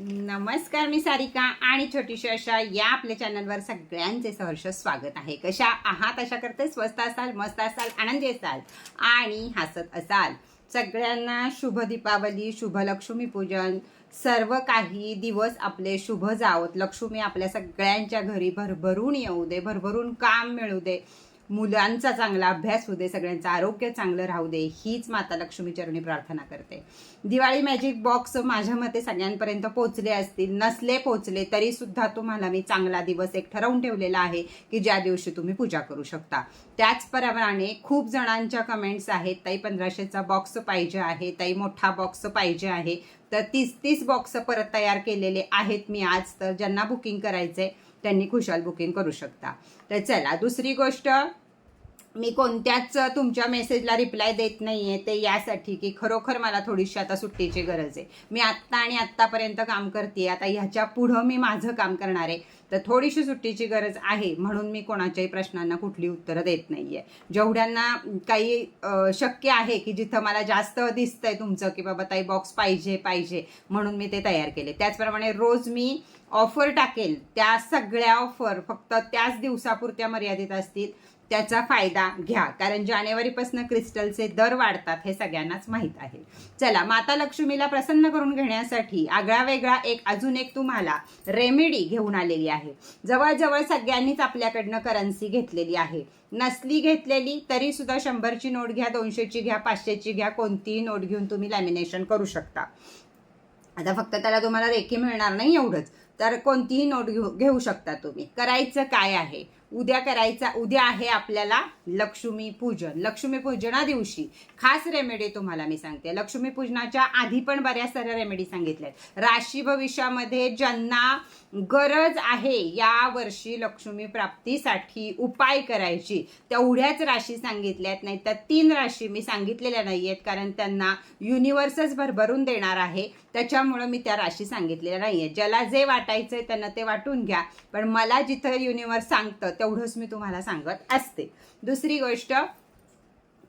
नमस्कार मी सारिका आणि छोटीशी अशा या आपल्या चॅनलवर सगळ्यांचे सहर्ष स्वागत आहे. कशा आहात? अशा करते स्वस्त असाल मस्त असाल आनंदी असाल आणि हसत असाल. सगळ्यांना शुभ दीपावली शुभ लक्ष्मी पूजन. सर्व काही दिवस आपले शुभ जावत लक्ष्मी आपल्या सगळ्यांच्या घरी भरभरून येऊ दे भरभरून काम मिळू दे. मुलांचा चांगला अभ्यास होऊ दे सगळ्यांचं आरोग्य चांगलं राहू दे हीच माता लक्ष्मी चरणी प्रार्थना करते. दिवाळी मॅजिक बॉक्स माझ्या मते सगळ्यांपर्यंत पोचले असतील नसले पोचले तरी सुद्धा तुम्हाला मी चांगला दिवस एक ठरवून ठेवलेला आहे की ज्या दिवशी तुम्ही पूजा करू शकता. त्याचप्रमाणे खूप जणांच्या कमेंट्स आहेत ताई पंधराशेचा बॉक्स पाहिजे आहे ताई मोठा बॉक्स पाहिजे आहे तर तीस तीस बॉक्स परत तयार केलेले आहेत मी आज तर ज्यांना बुकिंग करायचंय त्यांनी खुशाल बुकिंग करू शकता. तर चला दुसरी गोष्ट मी कोणत्याच तुमच्या मेसेजला रिप्लाय देत नाही आहे ते यासाठी की खरोखर मला थोडीशी आता सुट्टीची गरज आहे. मी आत्ता आणि आत्तापर्यंत काम करते आता ह्याच्या पुढं मी माझं काम करणार आहे. तर थोडीशी सुट्टीची गरज आहे म्हणून मी कोणाच्याही प्रश्नांना कुठली उत्तरं देत नाही आहे जेवढ्यांना काही शक्य आहे की जिथं मला जास्त दिसतंय तुमचं की बाबा ताई बॉक्स पाहिजे पाहिजे म्हणून मी ते तयार केले. त्याचप्रमाणे रोज मी ऑफर टाकेल त्या सगळ्या ऑफर फक्त त्याच दिवसापुरत्या मर्यादित असतील. त्याचा फायदा घ्या. कारण जानेवारीपासून क्रिस्टलचे दर वाढतात हे सगळ्यांनाच माहीत आहे. चला माता लक्ष्मीला प्रसन्न करून घेण्यासाठी आगळा वेगळा एक अजून एक तुम्हाला रेमेडी घेऊन आलेली आहे. जवळजवळ सगळ्यांनीच आपल्याकडनं करन्सी घेतलेली आहे. नसली घेतलेली तरी सुद्धा शंभरची नोट घ्या दोनशेची घ्या पाचशेची घ्या कोणतीही नोट घेऊन तुम्ही लॅमिनेशन करू शकता. आता फक्त त्याला तुम्हाला रेखी मिळणार नाही एवढंच तर कोणतीही नोट घेऊ घेऊ शकता तुम्ही. करायचं काय आहे? उद्या करायचा उद्या आहे आपल्याला लक्ष्मी पूजन. लक्ष्मी पूजना दिवशी. खास रेमेडी तुम्हाला मी सांगते. लक्ष्मी पूजनाच्या आधी पण बऱ्याच साऱ्या रेमेडी सांगितल्यात राशी भविष्यामध्ये ज्यांना गरज आहे या वर्षी लक्ष्मी प्राप्तीसाठी उपाय करायची. तेवढ्याच राशी सांगितल्यात नाही तर तीन राशी मी सांगितलेल्या नाही आहेत कारण त्यांना युनिव्हर्सच भरभरून देणार आहे. त्याच्यामुळं मी त्या राशी सांगितलेल्या नाही आहेत ज्याला जे वाटायचंय त्यांना ते वाटून घ्या. पण मला जिथं युनिव्हर्स सांगतं तेवढंच मी तुम्हाला सांगत असते. दुसरी गोष्ट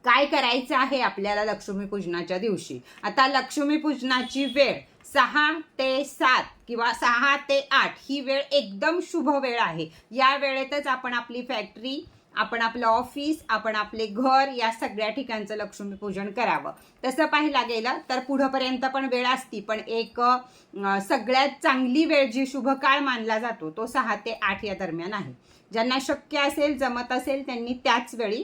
काय करायचं आहे आपल्याला लक्ष्मीपूजनाच्या दिवशी? आता लक्ष्मीपूजनाची वेळ सहा ते सात किंवा सहा ते आठ ही वेळ एकदम शुभ वेळ आहे. या वेळेतच आपण आपली फॅक्टरी आपण आपलं ऑफिस आपण आपले घर या सगळ्या ठिकाणचं लक्ष्मीपूजन करावं. तसं पाहायला गेलं तर पुढंपर्यंत पण वेळ असती पण एक सगळ्यात चांगली वेळ जी शुभ काळ मानला जातो तो सहा ते आठ या दरम्यान आहे. ज्यांना शक्य असेल जमत असेल त्यांनी त्याच वेळी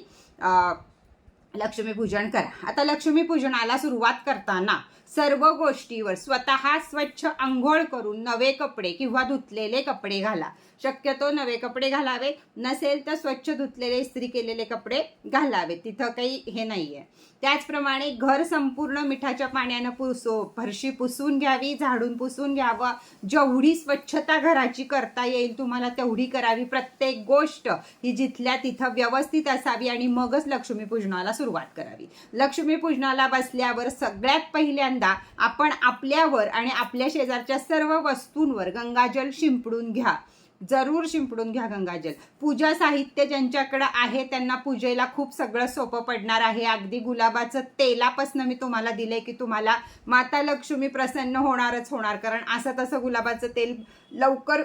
लक्ष्मीपूजन करा. आता लक्ष्मीपूजनाला सुरुवात करताना सर्व गोष्टीवर स्वतः स्वच्छ आंघोळ करून नवे कपडे किंवा धुतलेले कपडे घाला. शक्यतो नवे कपडे घालावे. नसेल तर स्वच्छ धुतलेले इस्त्री केलेले कपडे घालावे. तिथं काही हे नाहीये. त्याचप्रमाणे घर संपूर्ण मिठाच्या पाण्यानं पुसो फरशी पुसून घ्यावी झाडून पुसून घ्यावं. जेवढी स्वच्छता घराची करता येईल तुम्हाला तेवढी करावी. प्रत्येक गोष्ट ही जिथल्या तिथं व्यवस्थित असावी आणि मगच लक्ष्मीपूजनाला सुरुवात करावी. लक्ष्मीपूजनाला बसल्यावर सगळ्यात पहिल्यांदा आपण आपल्यावर आणि आपल्या शेजारच्या सर्व वस्तूंवर गंगाजल शिंपडून घ्या. जरूर शिंपडून घ्या गंगाजल. पूजा साहित्य ज्यांच्याकडं आहे त्यांना पूजेला खूप सगळं सोपं पडणार आहे. अगदी गुलाबाचं तेलापासनं मी तुम्हाला दिलंय की तुम्हाला माता लक्ष्मी प्रसन्न होणारच होणार. कारण असं तसं गुलाबाचं तेल लवकर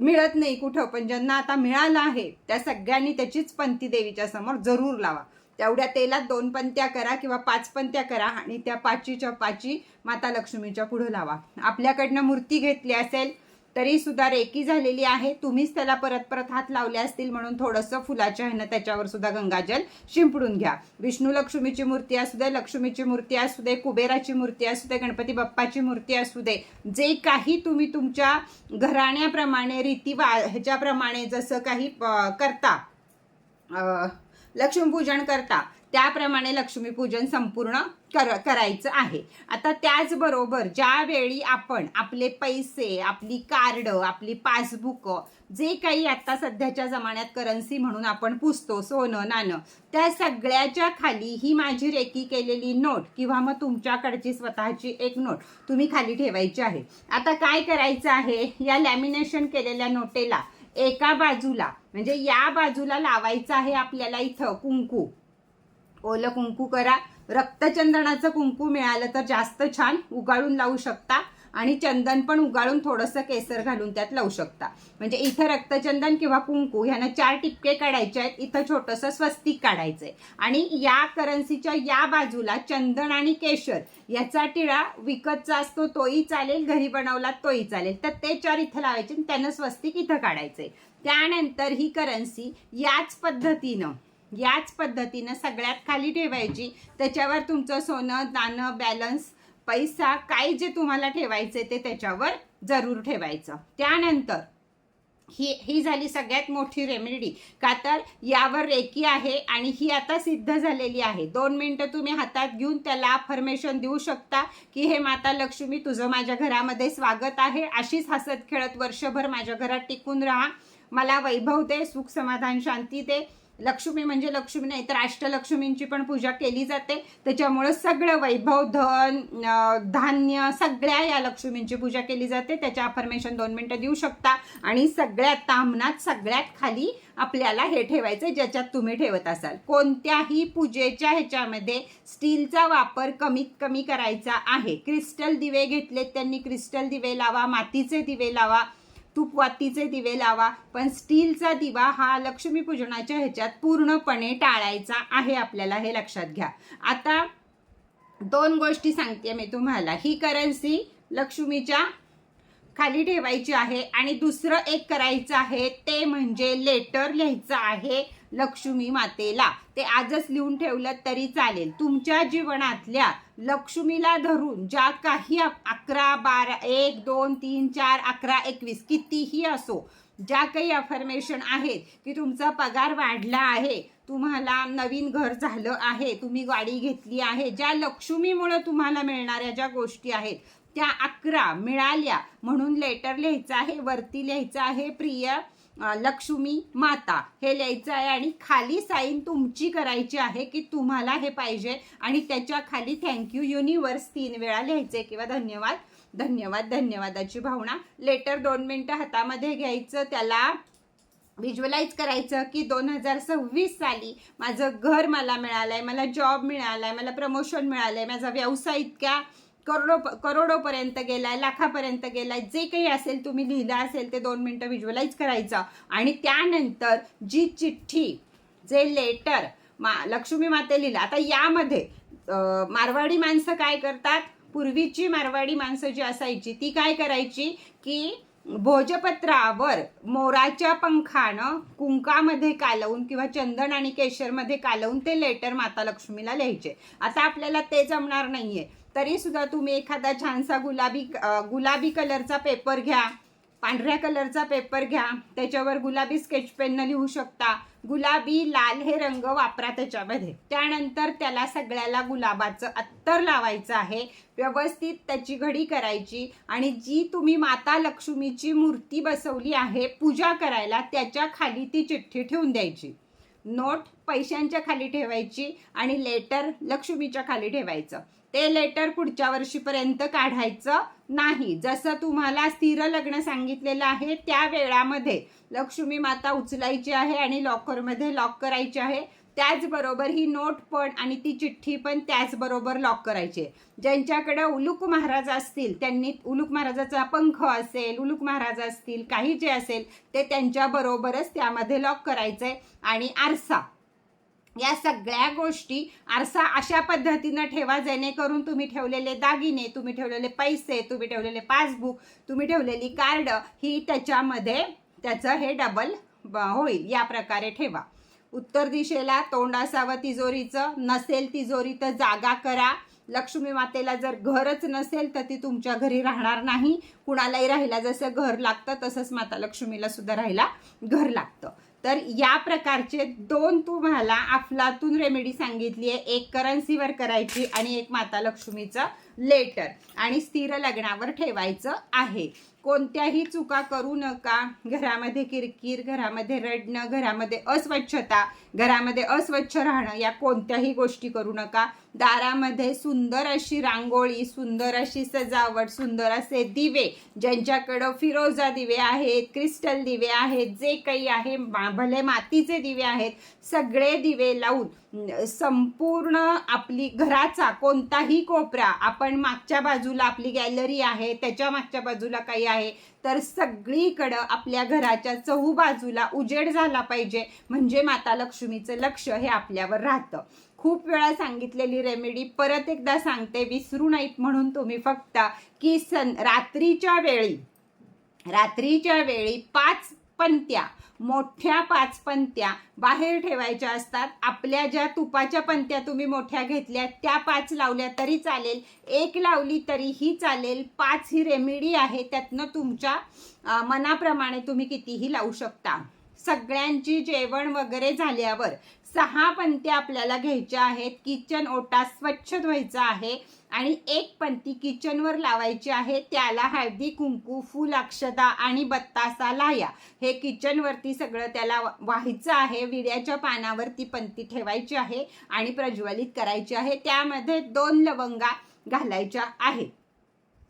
मिळत नाही कुठं. पण ज्यांना आता मिळालं आहे त्या सगळ्यांनी त्याचीच पंथी देवीच्या समोर जरूर लावा. तेवढ्या तेलात दोन पंत्या करा किंवा पाच पंत्या करा आणि त्या पाचीच्या पाची माता लक्ष्मीच्या पुढे लावा. आपल्याकडनं मूर्ती घेतली असेल तरी सुद्धा रेकी झालेली आहे. तुम्हीच त्याला परत परत हात लावले असतील म्हणून थोडंसं फुलाच्या ह्यानं त्याच्यावर सुद्धा गंगाजल शिंपडून घ्या. विष्णू लक्ष्मीची मूर्ती असू दे लक्ष्मीची मूर्ती असू दे कुबेराची मूर्ती असू दे गणपती बाप्पाची मूर्ती असू दे जे काही तुम्ही तुमच्या घराण्याप्रमाणे रीती वा ह्याच्याप्रमाणे जसं काही करता लक्ष्मीपूजन करता. त्याप्रमाणे लक्ष्मीपूजन संपूर्ण कर करायचं आहे. आता त्याचबरोबर ज्यावेळी आपण आपले पैसे आपली कार्ड आपली पासबुक जे काही आता सध्याच्या जमान्यात करन्सी म्हणून आपण पुसतो सोनं नाणं त्या सगळ्याच्या खाली ही माझी रेकी केलेली नोट किंवा मग तुमच्याकडची स्वतःची एक नोट तुम्ही खाली ठेवायची आहे. आता काय करायचं आहे? या लॅमिनेशन केलेल्या नोटेला एका बाजूला म्हणजे या बाजूला लावायचं आहे आपल्याला इथं कुंकू. ओलं कुंकू करा. रक्तचंदनाचं कुंकू मिळालं तर जास्त छान उगाळून लावू शकता. आणि चंदन पण उगाळून थोडंसं केसर घालून त्यात लावू शकता. म्हणजे इथं रक्तचंदन किंवा कुंकू ह्यानं चार टिपके काढायचे आहेत. इथं छोटंसं स्वस्तिक काढायचंय. आणि या करन्सीच्या या बाजूला चंदन आणि केशर याचा टिळा विकतचा असतो तोही चालेल. घरी बनवला तोही चालेल. तर ते चार इथं लावायचे आणि त्यानं स्वस्तिक इथं काढायचंय. त्यानंतर ही करन्सी याच पद्धतीनं याच पद्धतीनं सगळ्यात खाली ठेवायची. त्याच्यावर तुमचं सोनं दाणं बॅलन्स पैसा काय जे तुम्हाला ठेवायचे ते त्याच्यावर जरूर ठेवायचं. त्यानंतर ही ही झाली सगळ्यात मोठी रेमेडी का तर यावर रेकी आहे आणि ही आता सिद्ध झालेली आहे. दोन मिनटं तुम्ही हातात घेऊन त्याला अफर्मेशन देऊ शकता की हे माता लक्ष्मी तुझं माझ्या घरामध्ये स्वागत आहे. अशीच हसत खेळत वर्षभर माझ्या घरात टिकून राहा. मला वैभव दे सुख समाधान शांती दे. लक्ष्मी म्हणजे लक्ष्मी नाही तर अष्टलक्ष्मींची पण पूजा केली जाते. त्याच्यामुळं सगळं वैभव धन धान्य सगळ्या या लक्ष्मींची पूजा केली जाते. त्याच्या अफर्मेशन दोन मिनिटं देऊ शकता. आणि सगळ्यात तामनात सगळ्यात खाली आपल्याला हे ठेवायचं ज्याच्यात तुम्ही ठेवत असाल. कोणत्याही पूजेच्या ह्याच्यामध्ये स्टीलचा वापर कमीत कमी करायचा आहे. क्रिस्टल दिवे घेतलेत त्यांनी क्रिस्टल दिवे लावा मातीचे दिवे लावा तुपवातीचे दिवे लावा पण स्टीलचा दिवा हा लक्ष्मीपूजनाच्या ह्याच्यात पूर्णपणे टाळायचा आहे आपल्याला हे लक्षात घ्या. आता दोन गोष्टी सांगते मी तुम्हाला. ही करन्सी लक्ष्मीच्या खाली ठेवायची आहे आणि दुसरं एक करायचं आहे ते म्हणजे लेटर लिहायचं आहे लक्ष्मी मातेला. ते आजच लिहून ठेवलं तरी चालेल. तुमच्या जीवनातल्या लक्ष्मीला धरून ज्या काही अकरा बारा एक दोन तीन चार अकरा एकवीस कितीही असो ज्या काही अफर्मेशन आहेत की तुमचा पगार वाढला आहे तुम्हाला नवीन घर झालं आहे तुम्ही गाडी घेतली आहे ज्या लक्ष्मीमुळं तुम्हाला मिळणाऱ्या ज्या गोष्टी आहेत त्या अकरा मिळाल्या म्हणून लेटर लिहायचं आहे वरती लिहायचं आहे प्रिय लक्ष्मी माता हे लिहायचं आहे आणि खाली साईन तुमची करायची आहे की तुम्हाला हे पाहिजे. आणि त्याच्याखाली थँक्यू युनिवर्स तीन वेळा लिहायचे किंवा धन्यवाद. धन्यवाद धन्यवादाची भावना. लेटर दोन मिनटं हातामध्ये घ्यायचं. त्याला व्हिज्युअलाइज करायचं की दोन हजार सव्वीस साली माझं घर मला मिळालंय मला जॉब मिळालाय मला प्रमोशन मिळालंय माझा व्यवसाय इतक्या करोडो करोडोपर्यंत गेलाय लाखापर्यंत गेलाय जे काही असेल तुम्ही लिहिलं असेल ते दोन मिनटं व्हिज्युअलाइज करायचं. आणि त्यानंतर जी चिठ्ठी जे लेटर मा लक्ष्मी माते लिहिलं आता यामध्ये मारवाडी माणसं काय करतात? पूर्वीची मारवाडी माणसं जी असायची ती काय करायची? की भोजपत्रावर मोराच्या पंखानं कुंकामध्ये कालवून किंवा चंदन आणि केशरमध्ये कालवून ते लेटर माता लक्ष्मीला लिहायचे. आता आपल्याला ते जमणार नाहीये. तरी सुद्धा तुम्ही एखादा छानसा गुलाबी गुलाबी कलरचा पेपर घ्या पांढऱ्या कलरचा पेपर घ्या त्याच्यावर गुलाबी स्केच पेननं लिहू शकता. गुलाबी लाल हे रंग वापरा त्याच्यामध्ये. त्यानंतर त्याला सगळ्याला गुलाबाचं अत्तर लावायचं आहे. व्यवस्थित त्याची घडी करायची आणि जी तुम्ही माता लक्ष्मीची मूर्ती बसवली आहे पूजा करायला त्याच्याखाली ती चिठ्ठी ठेवून द्यायची. नोट पैशांच्या खाली ठेवायची आणि लेटर लक्ष्मीच्या खाली ठेवायचं. ते लेटर पुढच्या वर्षीपर्यंत काढायचं नाही. जसं तुम्हाला स्थिर लग्न सांगितलेलं आहे त्या वेळामध्ये लक्ष्मी माता उचलायची आहे आणि लॉकरमध्ये लॉक करायची आहे. त्याचबरोबर ही नोट पण आणि ती चिठ्ठी पण त्याचबरोबर लॉक करायची ज्यांच्याकडे उलुक महाराज असतील त्यांनी उलुक महाराजाचा पंख असेल उलुक महाराज असतील काही जे असेल ते त्यांच्या बरोबरच त्यामध्ये लॉक करायचंय. आणि आरसा या सगळ्या गोष्टी आरसा अशा पद्धतीनं ठेवा जेणेकरून तुम्ही ठेवलेले दागिने तुम्ही ठेवलेले पैसे तुम्ही ठेवलेले पासबुक तुम्ही ठेवलेली कार्ड ही त्याच्यामध्ये त्याचं हे डबल होईल. या प्रकारे ठेवा. उत्तर दिशेला तोंड असावं तिजोरीचं नसेल तिजोरी तर जागा करा. लक्ष्मी मातेला जर घरच नसेल तर ती तुमच्या घरी राहणार नाही. कुणालाही राहायला जसं घर लागतं तसंच माता लक्ष्मीला सुद्धा राहायला घर लागतं. तर या प्रकारचे दोन तुम्हाला अफलातून रेमेडी सांगितली आहे. एक करन्सीवर करायची आणि एक माता लक्ष्मीचं लेटर आणि स्थिर लग्नावर ठेवायचं आहे. कोणत्याही चुका करू नका. घरामध्ये किरकिर घरामध्ये रडणं घरामध्ये अस्वच्छता घरामध्ये अस्वच्छ राहणं या कोणत्याही गोष्टी करू नका. दारामध्ये सुंदर अशी रांगोळी सुंदर अशी सजावट सुंदर असे दिवे ज्यांच्याकडं फिरोजा दिवे आहेत क्रिस्टल दिवे आहेत जे काही आहे भले मातीचे दिवे आहेत सगळे दिवे लावून संपूर्ण आपली घराचा कोणताही कोपरा आपण मागच्या बाजूला आपली गॅलरी आहे त्याच्या मागच्या बाजूला काही आहे तर सगळीकडं आपल्या घराच्या चहू बाजूला उजेड झाला पाहिजे. म्हणजे माता लक्ष्मीचं लक्ष हे आपल्यावर राहतं. खूप वेळा सांगितलेली रेमेडी परत एकदा सांगते विसरू नाहीत म्हणून तुम्ही फक्त की सन रात्रीच्या वेळी रात्रीच्या वेळी पाच पंत्या मोठ्या पाच पंत्या बाहेर ठेवायच्या असतात. आपल्या ज्या तुपाच्या पंत्या तुम्ही मोठ्या घेतल्या त्या पाच लावल्या तरी चालेल. एक लावली तरीही चालेल. पाच ही रेमेडी आहे त्यातनं तुमच्या मनाप्रमाणे तुम्ही कितीही लावू शकता. सगळ्यांची जेवण वगैरे झाल्यावर सहा पंत्या आपल्याला घ्यायच्या आहेत. किचन ओटा स्वच्छ धुवायचा आहे आणि एक पंती किचनवर लावायची आहे. त्याला हळदी कुंकू फूल अक्षता आणि बत्तासा लाया. हे किचनवरती सगळं त्याला व्हायचं आहे. विड्याच्या पानावरती पंती ठेवायची आहे आणि प्रज्वलित करायची आहे. त्यामध्ये दोन लवंगा घालायच्या आहेत.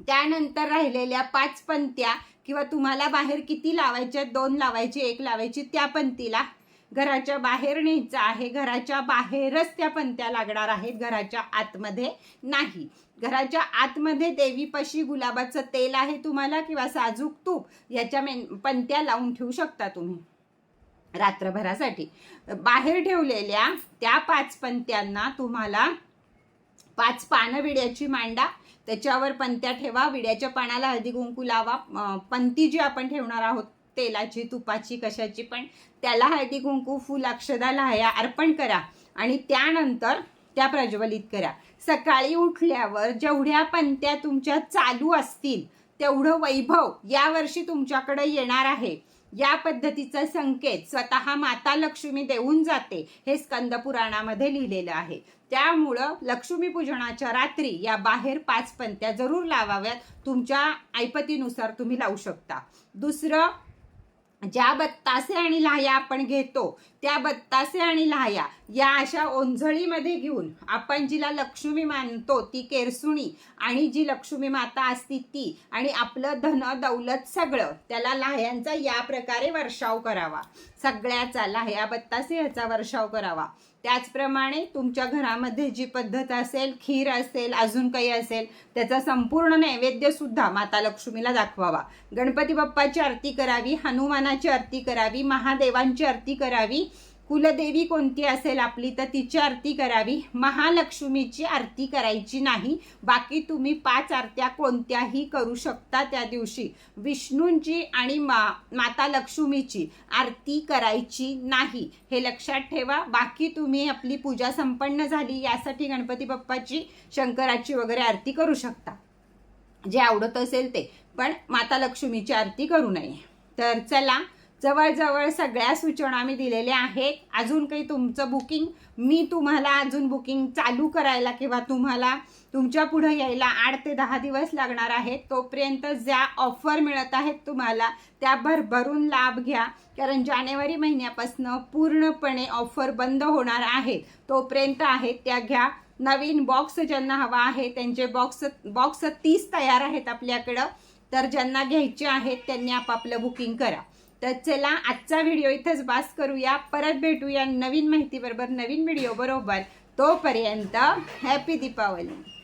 त्यानंतर राहिलेल्या पाच पंत्या किंवा तुम्हाला बाहेर किती लावायच्या दोन लावायची एक लावायची त्या पंतीला घराच्या बाहेर न्यायचं आहे. घराच्या बाहेरच त्या पंत्या लागणार आहेत. घराच्या आतमध्ये नाही. घराच्या आतमध्ये देवीपाशी गुलाबाचं तेल आहे तुम्हाला किंवा साजूक तूप याच्या मेन पंत्या लावून ठेवू शकता तुम्ही. रात्रभरासाठी. बाहेर ठेवलेल्या त्या पाच पंत्यांना तुम्हाला पाच पानं विड्याची मांडा. त्याच्यावर पंत्या ठेवा. विड्याच्या पानाला हळदी कुंकू लावा पंती जी आपण ठेवणार आहोत तेलाची तुपाची कशाची पण त्याला हळदी कुंकू फुल अक्षदा लाह्या अर्पण करा आणि त्यानंतर त्या प्रज्वलित करा. सकाळी उठल्यावर जेवढ्या पंत्या तुमच्या चालू असतील तेवढं वैभव यावर्षी तुमच्याकडे येणार आहे. या पद्धतीचा संकेत स्वतः माता लक्ष्मी देऊन जाते हे स्कंद पुराणामध्ये लिहिलेलं आहे. त्यामुळं लक्ष्मीपूजनाच्या रात्री या बाहेर पाच पंत्या जरूर लावाव्यात तुमच्या ऐपतीनुसार तुम्ही लावू शकता. दुसरं ज्या बत्तासे आणि लाह्या आपण घेतो त्या बत्तासे आणि लाह्या या अशा ओंझळीमध्ये घेऊन आपण जिला लक्ष्मी मानतो ती केरसुणी आणि जी लक्ष्मी माता असती ती आणि आपलं धन दौलत सगळं त्याला लाह्यांचा या प्रकारे वर्षाव करावा. सगळ्याचा लाह्या बत्तासे ह्याचा वर्षाव करावा. त्याचप्रमाणे तुमच्या घरामध्ये जी पद्धत असेल खीर असेल अजून काही असेल त्याचा संपूर्ण नैवेद्य सुद्धा माता लक्ष्मीला दाखवावा. गणपती बाप्पाची आरती करावी हनुमानाची आरती करावी महादेवांची आरती करावी कुलदेवी कोणती असेल आपली तर तिची आरती करावी. महालक्ष्मीची आरती करायची नाही. बाकी तुम्ही पाच आरत्या कोणत्याही करू शकता त्या दिवशी. विष्णूंची आणि मा माता लक्ष्मीची आरती करायची नाही. हे लक्षात ठेवा. बाकी तुम्ही आपली पूजा संपन्न झाली यासाठी गणपती बाप्पाची शंकराची वगैरे आरती करू शकता. जे आवडत असेल ते. पण माता लक्ष्मीची आरती करू नये. तर चला जवळजवळ सगळ्या सूचना मी दिलेल्या आहेत. अजून काही तुमचं बुकिंग मी तुम्हाला अजून बुकिंग चालू करायला किंवा तुम्हाला तुमच्यापुढे यायला आठ ते दहा दिवस लागणार आहेत. तोपर्यंत ज्या ऑफर मिळत आहेत तुम्हाला त्या भरभरून लाभ घ्या. कारण जानेवारी महिन्यापासून पूर्णपणे ऑफर बंद होणार आहेत. तोपर्यंत आहेत त्या घ्या. नवीन बॉक्स ज्यांना हवा आहे त्यांचे बॉक्स बॉक्स तीस तयार आहेत आपल्याकडं. तर ज्यांना घ्यायचे आहेत त्यांनी आपापलं बुकिंग करा. तर चला आजचा व्हिडिओ इथंच बास करूया. परत भेटूया नवीन माहिती बरोबर नवीन व्हिडिओ बरोबर. तोपर्यंत हॅपी दीपावली.